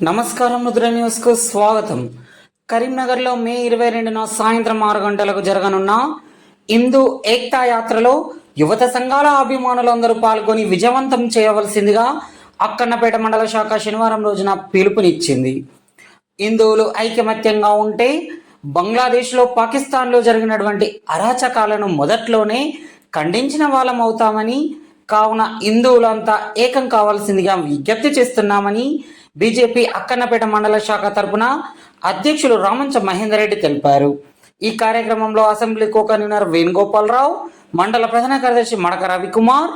నమస్కారం ముద్ర న్యూస్కు స్వాగతం. కరీంనగర్లో మే ఇరవై రెండున సాయంత్రం ఆరు గంటలకు జరగనున్న హిందూ ఏక్తా యాత్రలో యువత సంఘాల అభిమానులందరూ పాల్గొని విజయవంతం చేయవలసిందిగా అక్కన్నపేట మండల శాఖ శనివారం రోజున పిలుపునిచ్చింది. హిందువులు ఐకమత్యంగా ఉంటే బంగ్లాదేశ్లో పాకిస్తాన్లో జరిగినటువంటి అరాచకాలను మొదట్లోనే ఖండించిన వాళ్ళం అవుతామని కావున హిందువులంతా ఏకం కావాల్సిందిగా విజ్ఞప్తి చేస్తున్నామని బీజేపీ అక్కన్నపేట మండల శాఖ తరపున అధ్యక్షులు రామంచ మహేందర్ రెడ్డి తెలిపారు. ఈ కార్యక్రమంలో అసెంబ్లీ కో కన్వీనర్ వేణుగోపాలరావు మండల ప్రధాన కార్యదర్శి మడక రవికుమార్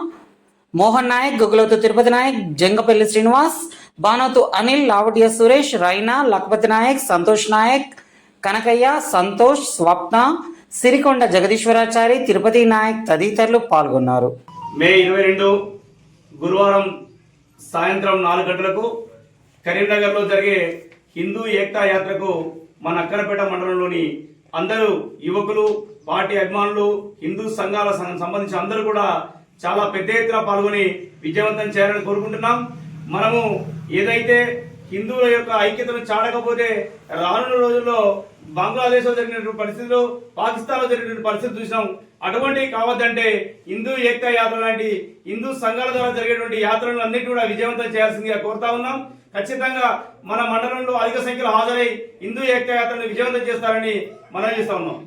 మోహన్ నాయక్ గుగులోతు తిరుపతి నాయక్ జంగపల్లి శ్రీనివాస్ బానోతు అనిల్ లావటియ సురేష్ రైనా లఖపతి నాయక్ సంతోష్ నాయక్ కనకయ్య సంతోష్ స్వప్న సిరికొండ జగదీశ్వరాచారి తిరుపతి నాయక్ తదితరులు పాల్గొన్నారు. మే ఇరవై రెండు గురువారం సాయంత్రం నాలుగు గంటలకు కరీంనగర్లో జరిగే హిందూ ఏక్తా యాత్రకు మన అక్కనపేట మండలంలోని అందరూ యువకులు పార్టీ అభిమానులు హిందూ సంఘాల సంబంధించిన అందరూ కూడా చాలా పెద్ద ఎత్తున పాల్గొని విజయవంతం చేయాలని కోరుకుంటున్నాం. మనము ఏదైతే హిందువుల యొక్క ఐక్యతను చాడకపోతే రానున్న రోజుల్లో బంగ్లాదేశ్లో జరిగినటువంటి పరిస్థితులు పాకిస్తాన్లో జరిగినటువంటి పరిస్థితులు చూసినాం. అటువంటి కావద్దంటే హిందూ ఏకతా యాత్ర లాంటి హిందూ సంఘాల ద్వారా జరిగేటువంటి యాత్రలను అన్నిటి కూడా విజయవంతం చేయాల్సిందిగా కోరుతా ఉన్నాం. ఖచ్చితంగా మన మండలంలో అధిక సంఖ్యలో హాజరై హిందూ ఏకతా యాత్రను విజయవంతం చేస్తారని మనం చేస్తా ఉన్నాం.